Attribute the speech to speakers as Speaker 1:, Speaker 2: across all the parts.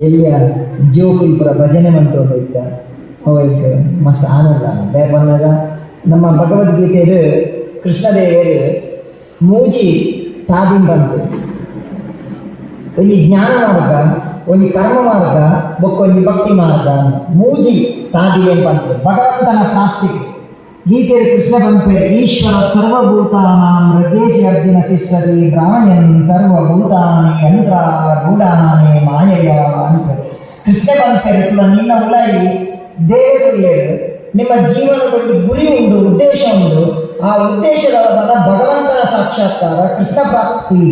Speaker 1: ಎಲ್ಲಿಯ ಜೀವಕುಲ್ಪುರ ಭಜನೆ ಮಂಟಪ ಇತ್ತ ಅವೈಕ್ ಮಸ್ತ್ ಆನಂದ. ದೇ ಬಂದಾಗ ನಮ್ಮ ಭಗವದ್ಗೀತೆಡು ಕೃಷ್ಣದೇವರು ಮೂಜಿ ತಾದಿಂ ಬಂತು. ಒಂಜಿ ಜ್ಞಾನ ಮಾರ್ಗ ಒಂದು ಕರ್ಮ ಮಾರ್ಗ, ಬೊಕ್ಕ ಒಂಜಿ ಭಕ್ತಿ ಮಾರ್ಗ, ಮೂಜಿ ಬಂತು. ಭಗವಂತನ ಪ್ರಾಪ್ತಿಗೆ. ಗೀತೆಯಲ್ಲಿ ಕೃಷ್ಣ ಬಂಪೆ ಈಶ್ವರ ಸರ್ವಭೂತಾನಾಂ ಹೃದೇಶಿ ಅರ್ಜುನ ಶಿಷ್ಟದಿ ಬ್ರಾಹ್ಮಣನ್ ಸರ್ವಭೂತಾನಿ ಯಂತ್ರ ಗೂಢಾನೆ, ಮಾಯಯ ಅಂತ ಕೃಷ್ಣ ತುಲ ನಿನ್ನ ಉಲಾಯಿ ದೇವರು ನಿಮ್ಮ ಜೀವನದಲ್ಲಿ ಗುರಿ ಉಂಟು, ಉದ್ದೇಶ ಉಂಟು, ಆ ಉದ್ದೇಶದ ಭಗವಂತನ ಸಾಕ್ಷಾತ್ಕಾರ, ಕೃಷ್ಣ ಪ್ರಾಪ್ತಿ.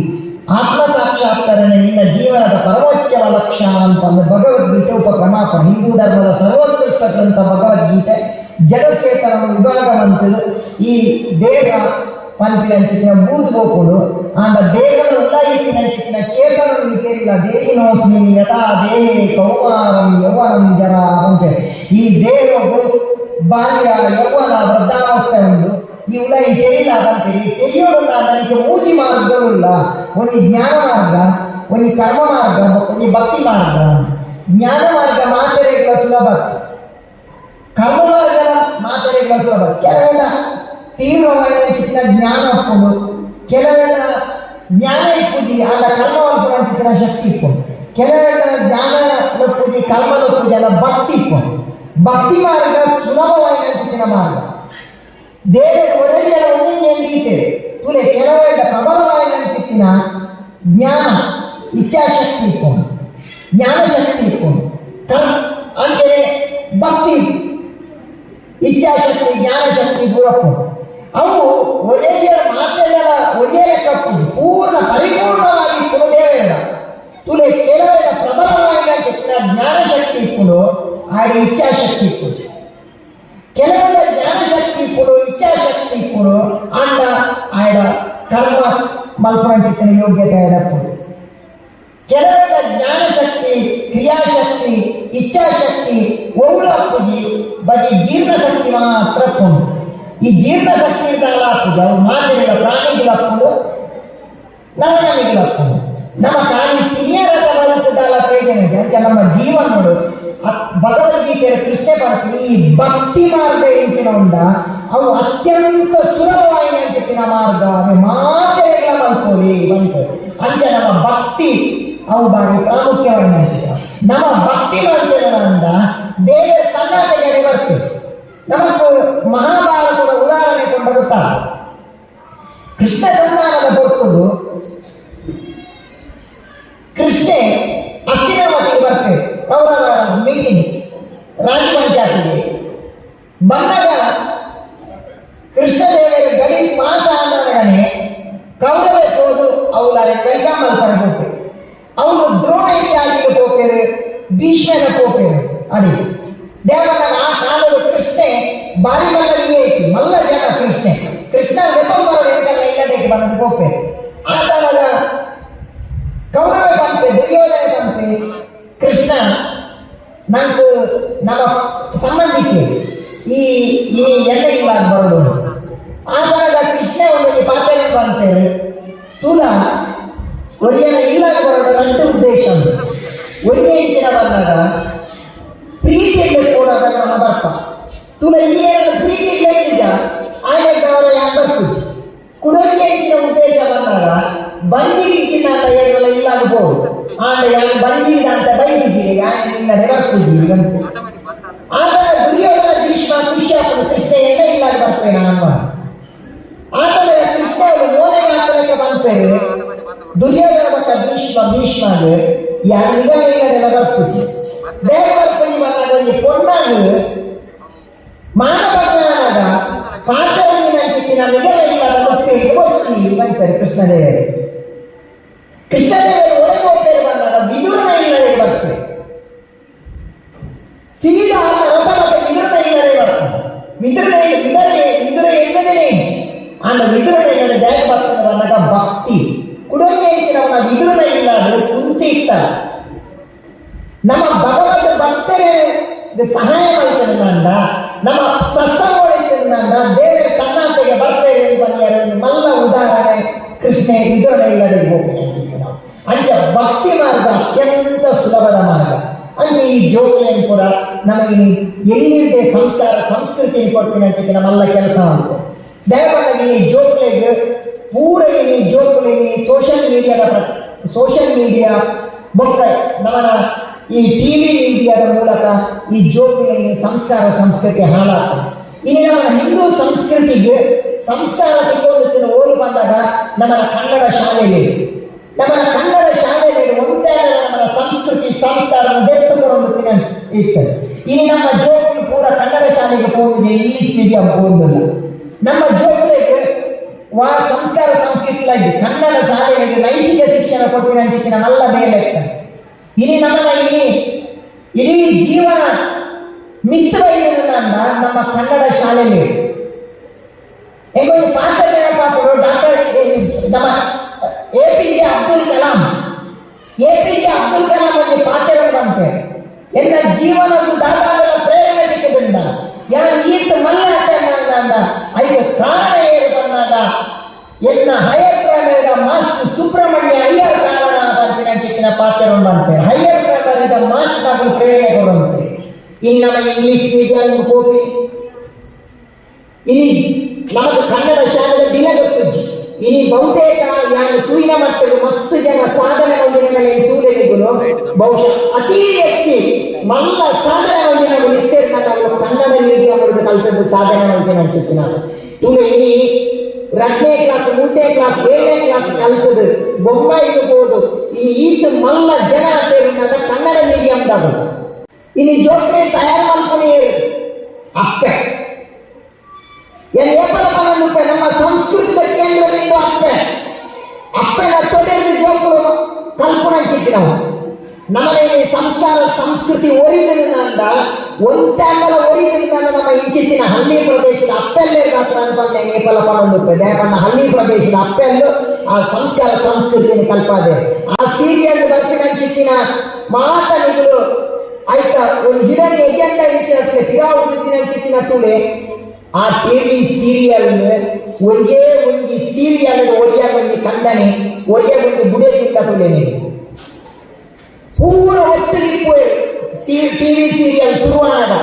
Speaker 1: ಆತ್ಮ ಸಾಕ್ಷಾತ್ಕಾರ ನಿನ್ನ ಜೀವನದ ಪರಮೋಚ್ಚವ ಲಕ್ಷ್ಯ ಅಂತ ಭಗವದ್ಗೀತೆ ಉಪಕ್ರಮಾಪಣ ಹಿಂದೂ ಧರ್ಮದ ಸರ್ವೋತ್ಕೃಷ್ಟ ಗ್ರಂಥ ಭಗವದ್ಗೀತೆ. ಜಗಚೇತನ ವಿಭಾಗವಂತದು ಈ ದೇಹ ಪಂಪಿನಂಚಿನ ಬೂದು ಹೋಗ್ಕೊಂಡು ಆಂಡ ದೇಹದ ಉಲ್ಲಾಯಿಸಿನಂಚಿನ ಚೇತನ ಕೇಳಿಲ್ಲ ದೇಹಿನೋಸ್ಮಿ ಯಥಾ ದೇಹೇ ಕೌಮಾರಂ ಯೌವನಂ ಜರ ಅಂತೇಳಿ ಈ ದೇಹವು ಬಾಲ್ಯ ಯೌವನ ವೃದ್ಧಾವಸ್ಥೆ ಉಂಟು ಈ ಉಲಾಯಿ ತೆರಿಲ್ಲ ಅಂತೇಳಿ ತೆರೆಯೋದಲ್ಲ ನನಗೆ ಮೂಜಿ ಮಾರ್ಗಗಳಿಲ್ಲ ಒಂದು ಜ್ಞಾನ ಮಾರ್ಗ, ಒಂದು ಕರ್ಮ ಮಾರ್ಗ, ಒಂದು ಭಕ್ತಿ ಮಾರ್ಗ. ಜ್ಞಾನ ಮಾರ್ಗ ಮಾತ್ರ ಸುಲಭ. ಕರ್ಮ ಮಾರ್ಗ ಮಾತೆರೆಗಳ ಸುಲಭ ಕೆಲವೆಲ್ಲ ತೀವ್ರವಾಗಿ ಚಿತ್ರ ಜ್ಞಾನ ಹಾಕೊಂಡು ಕೆಲವೆಲ್ಲ ಜ್ಞಾನ ಇಪ್ಪುಜಿ ಆಗ ಕರ್ಮ ಚಿತ್ರ ಶಕ್ತಿ ಇಟ್ಕೊಂಡು ಕೆಲವೆಲ್ಲ ಜ್ಞಾನ ಒಪ್ಪುಜಿ ಕರ್ಮದ ಒಪ್ಪುಜಿ ಅಲ್ಲ ಭಕ್ತಿ ಇಟ್ಕೊಂಡು. ಭಕ್ತಿ ಮಾರ್ಗ ಸುಲಭವಾಗಿ ಚಿತ್ರ ಮಾರ್ಗ ದೇವ ಒದಗಿನ ಒಂದೇ ಗೀತೆ ತುಲೆ ಕೆಲವೆಲ್ಲ ಪ್ರಬಲವಾಗಿ ಅನಿಸಿತ್ತಿನ ಜ್ಞಾನ, ಇಚ್ಛಾಶಕ್ತಿ ಇಟ್ಕೊಂಡು ಜ್ಞಾನ ಶಕ್ತಿ ಇಟ್ಕೊಂಡು ಕರ್- ಅಂದ್ರೆ ಭಕ್ತಿ ಇಚ್ಛಾಶಕ್ತಿ, ಜ್ಞಾನಶಕ್ತಿ ಗುರಪ್ಪು ಅವು ಒಳ್ಳೆಯ ಮಾತೆಲ್ಲ ಒಳ್ಳೆಯ ಕಪ್ಪು ಪೂರ್ಣ, ಪರಿಪೂರ್ಣವಾಗಿ ಕೊಡದೇವೇಡ ತುಲೆ ಕೆಲವೆಲ್ಲ ಪ್ರಬಲವಾಗಿ ಜ್ಞಾನಶಕ್ತಿ ಕೊಡು ಹಾಗೆ ಇಚ್ಛಾಶಕ್ತಿ ಕೊಡು. ಕೆಲವೆಲ್ಲ ಜ್ಞಾನಶಕ್ತಿ ಕೊಡು, ಇಚ್ಛಾಶಕ್ತಿ ಕೊಡು ಅಂಡ ಆಯ್ದ ಕರ್ಮ ಮಲ್ಪಂಚಿತ್ತಿನ ಯೋಗ್ಯತೆ ಕೊಡು ಕೆಲವೆಲ್ಲ ಜ್ಞಾನಶಕ್ತಿ ಕ್ರಿಯಾಶಕ್ತಿ ಇಚ್ಛಾಶಕ್ತಿ ಬರೀ ಜೀರ್ಣಶಕ್ತಿ ಮಾತ್ರ ಕೊಂಡು. ಈ ಜೀರ್ಣಶಕ್ತಿ ಇದ್ದಾಲ ಹಾಕುದು ಅವು ಮಾತೆಗಳ ಪ್ರಾಣಿಗಳಪ್ಪುಡು ನರಮಣಿಗಳಪ್ಪುಡು ನಮ್ಮ ಕಾಲಿ ತಿರಿಯರದ ಬದುಕುದಾಲ ಪ್ರಯೋಜನ ಅಂತ ನಮ್ಮ ಜೀವನ ನೋಡು. ಭಗವದ್ಗೀತೆಯ ಕೃಷ್ಣ ಬರ್ತೀನಿ ಈ ಭಕ್ತಿ ಮಾರ್ಗ ಎಂಚಿನ ಉಂಡ ಅವು ಅತ್ಯಂತ ಸುಲಭವಾಗಿ ನೆನಪಿನ ಮಾರ್ಗ. ಮಾತೆಗಳ ಮಲ್ಕೋರಿ ಬಂತು. ಅಂಚ ನಮ್ಮ ಭಕ್ತಿ. ಅವು ಬಾರಿ ಪ್ರಾಮುಖ್ಯವಾಗಿ ನಮ್ಮ ಭಕ್ತಿ ಮಾಡ್ತಿರೋದ್ರಿಂದ ದೇವರ ಕರ್ನಾಟಕಕ್ಕೆ ಬರ್ತದೆ ನಮಗೂ ಮಹಾಭಾರತದ ಉದಾಹರಣೆ ಕೊಂಡ ಕೃಷ್ಣ ಸಂಧಾನದ ಕೊಟ್ಟು ಕೃಷ್ಣೆ ಅಸ್ಥಿರವಾಗಿ ಬರ್ತದೆ ಕೌರವರ ಮೀಟಿಂಗ್ ರಾಜಪಂಚಾಯತಿಗೆ ಬಂದಾಗ ಕೃಷ್ಣದೇವರ ಗಡಿ ಮಾಸ ಅನ್ನೋದನೆ ಕೌರವೇ ಹೋದು ಅವುಗಳ ವೆಲ್ಕಮ್ ಮಾಡ್ಕೊಂಡು ಅವನು ದ್ರೋಣ ಇತ್ಯಾದಿಗೆ ಹೋಗ್ತೇವೆ ಭೀಷ್ಮನ ಹೋಗ್ತೇವೆ ಅಡಿ ದೇವರ ಆ ಕಾಲದ ಕೃಷ್ಣೆ ಬಾರಿ ಮಲ್ಲಲ್ಲಿಯೇ ಇತ್ತು ಮಲ್ಲ ಜನ ಕೃಷ್ಣೆ. ಕೃಷ್ಣ ನೆಪಂಬರ ಎಂತೆಲ್ಲ ಇಲ್ಲದಕ್ಕೆ ಬಂದದ್ದು ಹೋಗ್ತೇವೆ ಆ ಕಾಲದ ಕೌರವ ಪಂಪೆ ದುರ್ಯೋಧನ ಪಂಪೆ ಕೃಷ್ಣ ನಂಗೆ ನಮ್ಮ ಸಂಬಂಧಿಕೆ ಈ ಈ ಎಲ್ಲ ಇವಾಗ ಬರೋದು ಆ ಥರದ ಕೃಷ್ಣ ಒಂದು ಪಾತ್ರ ಬಂತೇವೆ ತುಲ ಒಳ್ಳೆಯ ಇಲ್ಲ ಬರೋದು ನಂಟು ಉದ್ದೇಶ ಉಂಟು ಒಳ್ಳೆಯ ಜನ ಬಂದಾಗ ಪ್ರೀತಿಯಲ್ಲಿ ಕೊಡೋದ ನಮ್ಮ ಬರ್ತ ತುಲ ಏನು ಪ್ರೀತಿ ಇಲ್ಲ ಆಯ್ತು ಅವರ ಯಾಕೆ ಕುಡೋಕೆ ಹೆಚ್ಚಿನ ಉದ್ದೇಶ ಬಂದಾಗ ಬಂದಿ ಇಚ್ಚಿನ ಅಂತ ಏನೆಲ್ಲ ಇಲ್ಲ ಅನ್ಬೋದು ಆಂಡ ಯಾಕೆ ಬಂದಿಲ್ಲ ಅಂತ ಬೈದಿದ್ದೀರಿ ಯಾಕೆ ನಿನ್ನ ಅಂತ. ಆತನ ದುರ್ಯೋಧನ ಭೀಷ್ಮ ಕುಶ್ಯಾಪನ ಕೃಷ್ಣ ಎಲ್ಲ ಇಲ್ಲ ಬರ್ತೇನೆ ನಮ್ಮ ಆತನ ಕೃಷ್ಣ ಮೋದನೆ ಹಾಕಲಿಕ್ಕೆ ಬಂತೇವೆ ದುರ್ಯೋಧನ ಮಕ್ಕ ಭೀಷ್ಮ ಭೀಷ್ಮಗೆ ಯಾರು ನಿಗಮ ಇಲ್ಲದೆಲ್ಲ ಬರ್ಕುಜಿ ಬೇಗ ಬರ್ಕುಜಿ ಬಂದಾಗ ಒಂದು ಪೊನ್ನಾಗ ಮಾನವನಾಗ ಪಾತ್ರವನ್ನು ನಂಚಿನ ನಿಗಮ ಇಲ್ಲದ ಮತ್ತೆ ಕೊಚ್ಚಿ ಬಂತಾರೆ ಕೃಷ್ಣದೇವರು ಕೃಷ್ಣದೇವರು ಒಳಗೆ ಹೋಗ್ತೇವೆ ಬಂದಾಗ ವಿದುರನ ಇಲ್ಲದೆ ಬರ್ತೇವೆ ಸೀದಾ ರಥ ಮತ್ತೆ ವಿದುರನ ಇಲ್ಲದೆ ಬರ್ತದೆ ವಿದುರನ ಇತ್ತ ನಮ್ಮ ಭಗವಂತ ಭಕ್ತರೇ ಸಹಾಯ ಮಾಡ್ತಾನಂದ ನಮ್ಮ ಸತ್ಸಂಗೋಳಿತಾನಂದ ಬೇರೆ ಬರ್ತೇವೆ ಅಂತ ಬಂದಿರೋ ಮಲ್ಲ ಉದಾಹರಣೆ. ಕೃಷ್ಣ ಇಲ್ಲದೆ ಹೋಗ್ತೇನೆ ಅಂಚ ಭಕ್ತಿ ಮಾರ್ಗ ಅತ್ಯಂತ ಸುಲಭದ ಮಾರ್ಗ. ಅಂದ್ರೆ ಈ ಜೋಕ್ಲೇನ್ ಕೂಡ ನಮಗೆ ಎಲ್ಲಿದೆ ಸಂಸ್ಕಾರ, ಸಂಸ್ಕೃತಿ ಕೊಟ್ಟಿನಂತೆ ನಮ್ಮೆಲ್ಲ ಕೆಲಸ ಮಾಡ್ತೇವೆ ದಯಮಾಡಿ ಈ ಜೋಕ್ಲೆಗ್ ಪೂರ ಈ ಜೋಕ್ಲೆ ಸೋಷಿಯಲ್ ಮೀಡಿಯಾದ ಸೋಷಿಯಲ್ ಮೀಡಿಯಾ ಮಕ್ಕಳ ನಮ್ಮ ಈ ಟಿವಿ ಮೀಡಿಯಾದ ಮೂಲಕ ಈ ಜೋಕ್ಲೆ ಸಂಸ್ಕಾರ, ಸಂಸ್ಕೃತಿ ಹಾಳಾಗ್ತದೆ. ಇನ್ನು ನಮ್ಮ ಹಿಂದೂ ಸಂಸ್ಕೃತಿಗೆ ಸಂಸ್ಕಾರ ಸಿಗೋದಕ್ಕೆ ಓಡಿ ಬಂದಾಗ ನಮ್ಮ ಕನ್ನಡ ಶಾಲೆಯಲ್ಲಿ ನಮ್ಮ ಕನ್ನಡ ಶಾಲೆಯಲ್ಲಿ ಒಂದೇ ನಮ್ಮ ಸಂಸ್ಕೃತಿ, ಸಂಸ್ಕಾರವನ್ನು ಬೆಳೆದುಕೊಂಡು ಇರ್ತದೆ. ಈ ನಮ್ಮ ಜೋಕ್ಲಿ ಕೂಡ ಕನ್ನಡ ಶಾಲೆಗೆ ಹೋಗಿದೆ, ಇಂಗ್ಲಿಷ್ ಮೀಡಿಯಂ ಹೋಗುದಿಲ್ಲ ನಮ್ಮ ಜೋಕ್ಲಿಗೆ ವಾ ಸಂಸ್ಕಾರ ಸಂಸ್ಕೃತಿ ಕನ್ನಡ ಶಾಲೆಗಳಿಗೆ ನೈತಿಕ ಶಿಕ್ಷಣ ಕೊಟ್ಟಿನ ನಲ್ಲ ಮೇಲೆ ಇರ್ತದೆ ಇനി ನಮ್ಮ ಈ ಇಡೀ ಜೀವನ ಮಿತ್ರವೈದ್ಯರನ್ನ ನಮ್ಮ ಕನ್ನಡ ಶಾಲೆಯಲ್ಲಿ ಹೇಗೋ ಈ ಪಾತ್ರ ನೆನಪಾಪರು ಡಾಕ್ಟರ್ ನಮ್ಮ A P J Abdul Kalam A P J Abdul Kalam ಒಂದು ಪಾತ್ರ ಬಂತೆ ಎನ್ನ ಜೀವನದ ದಾದಾಗಳ ಪ್ರೇರಣೆ ಸಿಕ್ಕಿದ್ರಿಂದ ಯಾರು ಈತ ಮಲ್ಲಾಟ ಅಂದ ಐದು ಕಾರಣ ಏನು ಬಂದಾಗ ಎನ್ನ ಹೈಯರ್ ಪ್ರೈಮರಿದ ಮಾಸ್ಟರ್ ಸುಬ್ರಹ್ಮಣ್ಯ ಅಯ್ಯರ್ ಕಾರಣ ಅಂತ ಚಿಕ್ಕಿನ ಪಾತ್ರ ಬಂತೆ ಹೈಯರ್ ಪ್ರೈಮರಿದ ಮಾಸ್ಟರ್ ನಾವು ಪ್ರೇರಣೆ ಕೊಡುವಂತೆ. ಇನ್ನು ನಮ್ಮ ಇಂಗ್ಲಿಷ್ ಮೀಡಿಯಂ ಕೋಟಿ. ಇಲ್ಲಿ ನಮಗೆ ಕನ್ನಡ ಶಾಲೆದ ಬಿಲಗಪ್ಪಜ್ಜಿ ಇಲ್ಲಿ ಬಹುತೇಕ ಯಾರು ತೂಯಿನ ಮಟ್ಟದ ಮಸ್ತ್ ಜನ ಸಾಧನೆ ಹೊಂದಿನ ತೂಲೆಗಳು ಬಹುಶಃ ಅತಿ ಮಲ್ಲ ಸಾಧನೆ ಹೊಂದಿನ ಇರ್ತೇವೆ ನಾವು ಕನ್ನಡ ಮೀಡಿಯಂ ಅವ್ರದ್ದು ಕಲ್ತದ್ದು ಸಾಧನೆ ಹೊಂದಿನ ಅನ್ಸುತ್ತೆ ನಾವು ತೂಲೆ ಇನಿ ಎರಡನೇ ಕ್ಲಾಸ್ ಮೂರನೇ ಕ್ಲಾಸ್ ಏಳನೇ ಕ್ಲಾಸ್ ಕಲ್ತದ್ದು ಬೊಂಬಾಯಿ ಇರ್ಬೋದು ಈ ಈತ ಮಲ್ಲ ಜನ ಅಂತ ಕನ್ನಡ ಮೀಡಿಯಂದಾಗ ಇನಿ ಜೋಕ್ರೆ ತಯಾರು ಮಾಡ್ಕೊಂಡು ಅಪ್ಪೆ ಏನು ಏಪಲ ಪನ್ನೊಂದು ನಮ್ಮ ಸಂಸ್ಕೃತಿದ ಕೇಂದ್ರದಿಂದ ಅಪ್ಪೆ ಅಪ್ಪನ ತೊಡೆದು ಜೋಕುಲು ಕಲ್ಪನೆ ಚಿಕ್ಕಿನವು ಈ ಸಂಸ್ಕಾರ ಸಂಸ್ಕೃತಿ ಒರಿಜಿನಿಂದ ಒಂದಾಗಲ ಒರಿಜಿನಿಂದ ನಮ್ಮ ಇಂಚಿತ್ತಿನ ಹಳ್ಳಿ ಪ್ರದೇಶದ ಅಪ್ಪೆಲ್ಲೇ ಮಾತ್ರ ಅನ್ಕೊಂಡೆ ನೇಪಾಲ ಪನ್ನೊಂದು ನಮ್ಮ ಹಳ್ಳಿ ಪ್ರದೇಶದ ಅಪ್ಪೆಲ್ಲು, ಆ ಸಂಸ್ಕಾರ ಸಂಸ್ಕೃತಿಯನ್ನು ಕಲ್ಪಾದೆ ಆ ಸೀರಿಯಲ್ ಬರ್ತಿನ ಚಿಕ್ಕಿನ ಮಾತನಿಗಳು ಆಯ್ತಾ, ಒಂದು ಹಿಡನ್ ಎಜೆಂಡಾ ಇಚ್ಚಿನ ತಿರಾವುದಿನ ಚಿಕ್ಕಿನ ತುಳೆ ಆ ಟಿವಿ ಸೀರಿಯಲ್ ಒಂದೇ ಒಂದು ಸೀರಿಯಲ್ ಒರಿಯಾಗ ಒಂದು ಕಂಡನೆ ಒಂದು ಬುಡದಿಂದ ತುಳೆನೆ ಪೂರ ಒಟ್ಟಿಗೆ ಟಿವಿ ಸೀರಿಯಲ್ ಶುರುವಾದಾಗ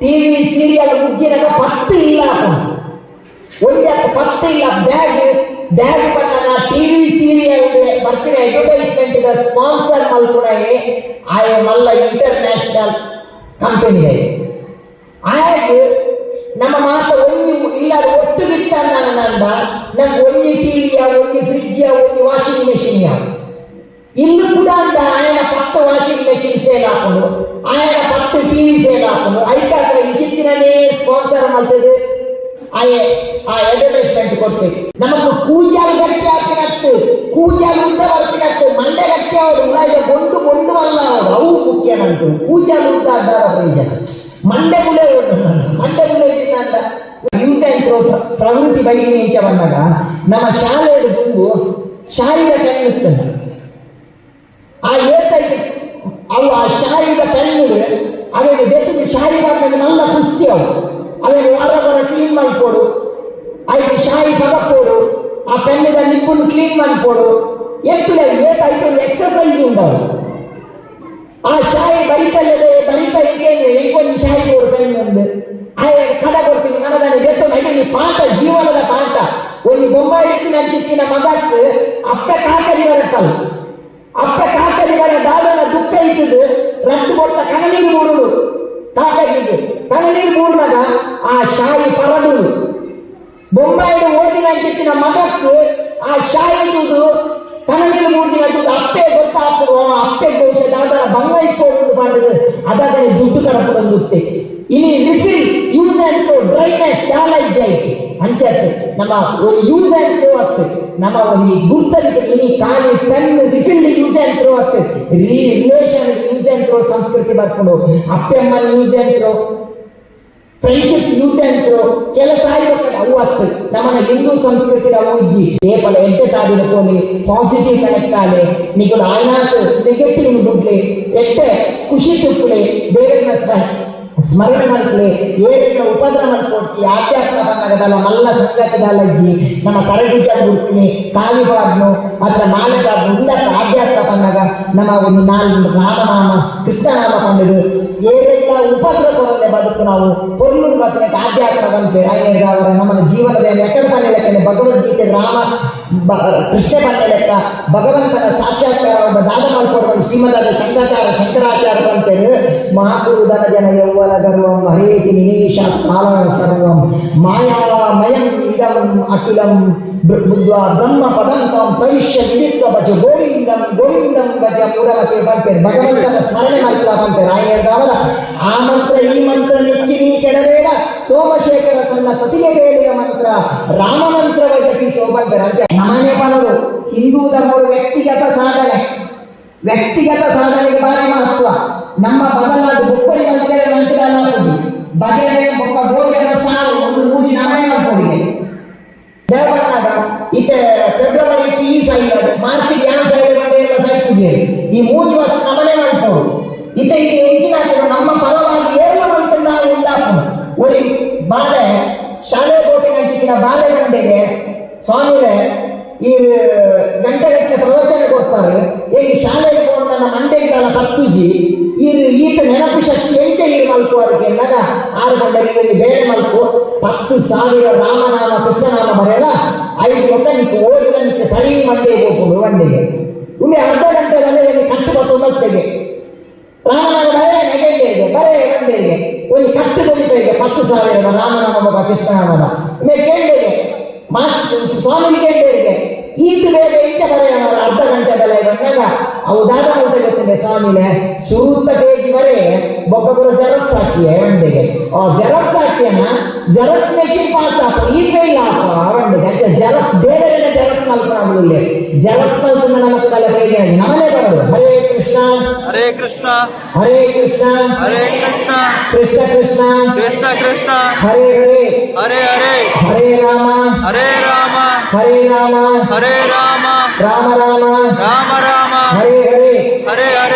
Speaker 1: ಟಿವಿ ಸೀರಿಯಲ್ ಮುಗ್ಗಿನಾಗ ಪತ್ತು ಇಲ್ಲ ಹಾಕೊಂಡು ಒಂದೇ ಪತ್ತು ಇಲ್ಲ ಬ್ಯಾಗ್ ಬ್ಯಾಗ್ ಬಂದ ಟಿವಿ ಸೀರಿಯಲ್ ಬರ್ತಿನ ಅಡ್ವರ್ಟೈಸ್ಮೆಂಟ್ ಸ್ಪಾನ್ಸರ್ ಮಲ್ಕೊಳಗೆ ಆಯ ಮಲ್ಲ ಇಂಟರ್ನ್ಯಾಷನಲ್ ಕಂಪನಿಗೆ ಆಯ್ತು ನಮ್ಮ ಮಾತ ಒಂಜಿ ಇಲ್ಲಾದ ಒಟ್ಟುಗಿತ್ತ ನನ್ನ ನಂಗೆ ಒಂಜಿ ಟಿವಿಯ ಒಂಜಿ ಫ್ರಿಡ್ಜಿಯ ಒಂಜಿ ವಾಷಿಂಗ್ ಮೆಷಿನ್ ಇನ್ನು ఇల్లు కూడా ಆಯನ పక్క వాషింగ్ మెషిన్ సేల్ ಹಾಕೊಂಡು ఆయన ಪಕ್ಕ ಟಿವಿ ಸೇಲ್ ಹಾಕೊಂಡು ಅದಕ್ಕಾದ್ರೆ ಈ ಚಿತ್ರನೇ ಸ್ಪಾನ್ಸರ್ ಮಾಡ್ತದೆ. ಆಯೆ, ಆ ಅಡ್ವರ್ಟೈಸ್ಮೆಂಟ್ ಕೊಡ್ತೇವೆ ನಮಗೆ ಕೂಜಾಲು ಗಟ್ಟಿ ಹಾಕಿನಟ್ಟು ಕೂಜಾಲು ಉದ್ದ ಬರ್ತಿನಟ್ಟು ಮಂಡೆ ಗಟ್ಟಿ ಅವರು ಗೊಂದು ಗೊಂಡು ಅಲ್ಲ ಅವರು ಅವು ಮುಖ್ಯ ನಂತು ಕೂಜಾಲು ಉದ್ದ ಅಡ್ಡಾರ ಪ್ರಯೋಜನ. ಮಂಡೆ ಗುಳೆ ಮಂಡೆ ಗುಳೆ ಅಂತ. ಯೂಸ್ ಆ್ಯಂಡ್ ಪ್ರವೃತ್ತಿ ಬೈ ಬಂದಾಗ ನಮ್ಮ ಶಾಲೆ ಬಂದು ಶಾಲೆಯ ಇರ್ತದೆ ಆ ಏಕೈಕ, ಅವು ಆ ಶಾಯಿದ ಪೆನ್ನುಡು ಅವನಿಗೆ ಬೆಟ್ಟಿಗೆ ಶಾಯಿ ಮಾಡ್ಕೊಂಡು ನಲ್ಲ ಕುಸ್ತಿ ಅವು ಅವನಿಗೆ ವಾರ ವಾರ ಕ್ಲೀನ್ ಮಾಡಿಕೊಡು ಅದಕ್ಕೆ ಶಾಯಿ ಕೊಡು. ಆ ಪೆನ್ನಿದ ನಿಪ್ಪನ್ನು ಕ್ಲೀನ್ ಮಾಡಿಕೊಡು ಎಷ್ಟು ಏಕೈಕ ಎಕ್ಸರ್ಸೈಸ್ ಉಂಟವು ಆ ಶಾಯಿ ಬರಿತಲ್ಲದೆ, ಬರಿತ ಹೀಗೆ ಇಂಕೊಂದು ಶಾಯಿ ಕೊಡು ಪೆನ್ ಒಂದು. ಆಯ ಕಡ ಕೊಡ್ತೀನಿ ಮನದಲ್ಲಿ ಬೆಟ್ಟು ನಡಿ ಪಾಠ, ಜೀವನದ ಪಾಠ. ಒಂದು ಬೊಂಬಾಯಿ ಇಟ್ಟಿನ ಚಿಕ್ಕಿನ ಮಗಕ್ಕೆ ಅಪ್ಪ ಕಾಕಲಿ ಬರುತ್ತಲ್ಲ. ದಾದನ ಭಂಗ ಇಟ್ಕೊಂಡು ಮಾಡಿದ್ರೆ ಅದಾದರೆ ದುಡ್ಡು ಕಡಪಡೊಂದುತ್ತೆ ಇನಿ refill use throw dryness damage ಆಯ್ತು. ಅಂಚತ್ತೆ ನಮ್ಮ ಒಂದು ಯೂಸ್ ಥ್ರೋ ಆಗ್ತದೆ. ನಮ್ಮ ಒಂದು ಗುರ್ತಲಿಕ್ಕೆ ಇಲ್ಲಿ ಖಾಲಿ ಪೆನ್ ರಿಫಿಲ್ ಯೂಸ್ ಥ್ರೋ ಆಗ್ತದೆ. ರಿಲೇಷನ್ ಯೂಸ್ ಥ್ರೋ ಸಂಸ್ಕೃತಿ ಬರ್ಕೊಂಡು ಅಪ್ಪೆಮ್ಮ use and throw friendship use and throw ಕೆಲಸ ಆಗಿರ್ಬೇಕು ಅವು ಆಗ್ತದೆ ನಮ್ಮನ್ನ ಹಿಂದೂ ಸಂಸ್ಕೃತಿ ಅವು ಇಜ್ಜಿ ಏಪಲ ಎಂಟೆ ತಾದಿನ ಪೋಲಿ ಪಾಸಿಟಿವ್ ಕನೆಕ್ಟ್ ಆಲೆ ನಿಗಳು ಆಯ್ನಾತು ನೆಗೆಟಿವ್ ದುಡ್ಲೆ ಎಟ್ಟೆ ಖುಷಿ ತುಪ್ಪಲೆ ಬೇರೆ ಸ್ಮರಣೆ ಮಾಡ್ಕೊಳ್ಳಿ ಏನೆಲ್ಲ ಉಪದ್ರ ಮಾಡ್ಕೊಡ್ತಿ ಆಧ್ಯಾತ್ಮ ಬಂದಾಗದಲ್ಲ ಮಲ್ಲ ಸಂಗತಿದಲ್ಲಜ್ಜಿ ನಮ್ಮ ಕರಗುಜ ಗುರ್ತಿನಿ ಕಾಲಿಪಾಡ್ನು ಅಥವಾ ಮಾಲೆಪಾಡ್ನು ಉಂಡತ್ತ ಆಧ್ಯಾತ್ಮ ಬಂದಾಗ ನಮ್ಮ ಒಂದು ನಾಲ್ಕು ರಾಮನಾಮ ಕೃಷ್ಣನಾಮ ಕೊಂಡದು ಏನೆಲ್ಲ ಉಪದ್ರ ಕೊರಲೆ ಬದುಕು ನಾವು ಪೊರ್ಲೂರು ಬಸನೆಗೆ ಆಧ್ಯಾತ್ಮವಂತೆ ಬಂತೆ ಅವರ ನಮ್ಮ ಜೀವನದಲ್ಲಿ ಎಕ್ಕಡ ಪನ್ನೆ ಲೆಕ್ಕನೆ ಭಗವದ್ಗೀತೆ ರಾಮ ಕೃಷ್ಣ ಪನ್ನೆ ಲೆಕ್ಕ, ಭಗವಂತನ ಸಾಕ್ಷಾತ್ಕಾರವನ್ನು ದಾನ ಮಾಡಿಕೊಂಡು ಶ್ರೀಮದಾದ ಶಂಕರಾಚಾರ್ಯ ಶಂಕರಾಚಾರ್ಯ ಅಂತೇಳಿ ಮಹಾಪುರುಧನ ಜನ ಯೌವನ ಗರ್ವಂ, ಹರೇತಿ ನಿಮೇಶ ಕಾಲ ಸರ್ವಂ ಮಾಯಾಮಯಂ ಇದಂ ಅಖಿಲಂ ಬುದ್ಧ್ವಾ ಬ್ರಹ್ಮ ಪದಂತಂ ಪ್ರವಿಶ್ಯ ವಿದಿತ್ವ ಭಜ ಗೋವಿಂದಂ ಗೋವಿಂದಂ ಭಜ ಮೂರವತೆ ಬಂತೆ. ಭಗವಂತನ ಸ್ಮರಣೆ ಮಾಡ್ತಾ ಬಂತೆ. ರಾಯ ಹೇಳ್ದವರ ಆ ಮಂತ್ರ, ಈ ಮಂತ್ರ ನೆಚ್ಚಿ ನೀ ಕೆಡಬೇಡ. ಸೋಮಶೇಖರ ತನ್ನ ಸತಿಗೆ ಹೇಳಿದ ಮಂತ್ರ, ರಾಮ ಮಂತ್ರ ಜಪಿ ಶೋಭಂತೇನೆ ಅಂತ ನಮನೆ ಪಣದು ಹಿಂದೂ ಧರ್ಮಗಳು ವ್ಯಕ್ತಿಗತ ಸಾಧನೆ. ವ್ಯಕ್ತಿಗತ ಸಾಧನೆಗೆ ಭಾರಿ ಮಹತ್ವ. ನಮ್ಮ ಬದಲಾದ ಬುಕ್ಕಡಿ ಮಂತ್ರ ನಂತರ ಭಜನೆ ಬೊಕ್ಕ ಭೋಜನ ಸಾವು ಒಂದು ಮೂಜಿ ನಮನೆ ಮಾಡ್ಕೊಂಡಿದೆ ದೇವಣ್ಣಗ ಇತ್ತೆ ಫೆಬ್ರವರಿ ಈ ಸೈಡ್ ಮಾರ್ಚ್ ಯಾವ ಸೈಡ್ ಬಂಡೆ ಎಲ್ಲ ಸೈಡ್ ಇದೆ ಈ ಮೂಜಿ ವರ್ಷ ನಮನೆ ಮಾಡ್ಕೊಂಡು ಇತ್ತೆ ಇದು ಹೆಚ್ಚಿನ ಹಾಕಿದ್ರು ನಮ್ಮ ಪರವಾಗಿ ಏನು ಅಂತ ನಾವು ಉಂಟಾಕು ಒಂದು ಬಾಲೆ ಶಾಲೆ ಕೋಟಿನ ಹಂಚಿಕಿನ ಬಾಲೆ ಗಂಟೆಗೆ ಸ್ವಾಮಿಗಳೇ ಈ ಗಂಟೆಗಟ್ಟಲೆ ಪ್ರವಚನ ಕೊಡ್ತಾರೆ. ಈ ಶಾಲೆಗೆ ಹೋಗಿ ನನ್ನ ಮಂಡೆಗೆಲ್ಲ ತಪ್ಪುಜಿ ಈ, ಈತ ನೆನಪು ಶಕ್ತಿ ಎಂಚೆ ಈ ಮಲ್ಕು ಅದಕ್ಕೆ? ಎಂದಾಗ ಆರು ಗಂಟೆಗೆ ಬೇರೆ ಮಲ್ಕು. ಹತ್ತು ಸಾವಿರ ರಾಮನಾಮ, ಕೃಷ್ಣನಾಮ ಬರೆಯಲ್ಲ, ಐದು ಗಂಟೆ ನಿಕ್ಕೆ ಓದಿದ ನಿಕ್ಕೆ ಸರಿ ಮಂಡೆ ಹೋಗ್ಕೊಂಡು ಮಂಡೆಗೆ. ಇಲ್ಲಿ ಅರ್ಧ ಗಂಟೆದಲ್ಲಿ ಇಲ್ಲಿ ಕಟ್ಟು ಬತ್ತು ಮತ್ತೆಗೆ ರಾಮನಾಮ ಬರೇ ಇದೆ ಬರೇ ಮಂಡೆಗೆ ಒಂದು ಕಟ್ಟು ಬಲಿಪೆಗೆ ಹತ್ತು ಸಾವಿರ ರಾಮನಾಮ ಕೃಷ್ಣನಾಮದ. ಕೇಳಿದೆ ಮಾಸ್ಟರ್ ಸ್ವಾಮಿ ಕೇಂಡೆಗೆ ಈತು ಬೇಗ ಈಚೆ ಬರೆಯ ಅರ್ಧ ಗಂಟೆದಲ್ಲ ಬಂದಾಗ ಅವು ದಾದ ಅಂತ ಗೊತ್ತಿದೆ ಸ್ವಾಮಿಲೆ ಸೂತ ಪೇಜ್ ಬರೆ ಬೊಕ್ಕ ಜೆರಾಕ್ಸ್ ಹಾಕಿಯೇ ಒಂದಿಗೆ ಆ ಜೆರಾಕ್ಸ್ ಹಾಕಿಯನ್ನ ಜೆರಾಕ್ಸ್ ಮೆಷಿನ್ ಪಾಸ್ ಆಪ ಈ ಇಲ್ಲ ಆಪ ಒಂದಿಗೆ ಜೆರಾಕ್ಸ್ ಬೇರೆ ಬೇರೆ ಜೆರಾಕ್ಸ್ ಮಲ್ಪನಾಗುದಿಲ್ಲ ಜಲಸ್ಪಲ್ಪ ನಮಕ್ಕಲ ಪ್ರೇರಣೆ ನಮಲೇ ಬರೋದು ಹರೇ ಕೃಷ್ಣ
Speaker 2: ಹರೇ ಕೃಷ್ಣ
Speaker 1: ಹರೇ ಕೃಷ್ಣ
Speaker 2: ಹರೇ ಕೃಷ್ಣ
Speaker 1: ಕೃಷ್ಣ ಕೃಷ್ಣ
Speaker 2: ಕೃಷ್ಣ ಕೃಷ್ಣ
Speaker 1: ಹರೇ ಹರೇ
Speaker 2: ಹರೇ ಹರೇ
Speaker 1: ಹರೇ ರಾಮ
Speaker 2: ಹರೇ ರಾಮ
Speaker 1: ಹರೇ ರಾಮ
Speaker 2: ಹರೇ ರಾಮ
Speaker 1: ರಾಮ ರಾಮ
Speaker 2: ರಾಮ ರಾಮ ಹರೇ ಹರೇ ಹರೇ ಹರೇ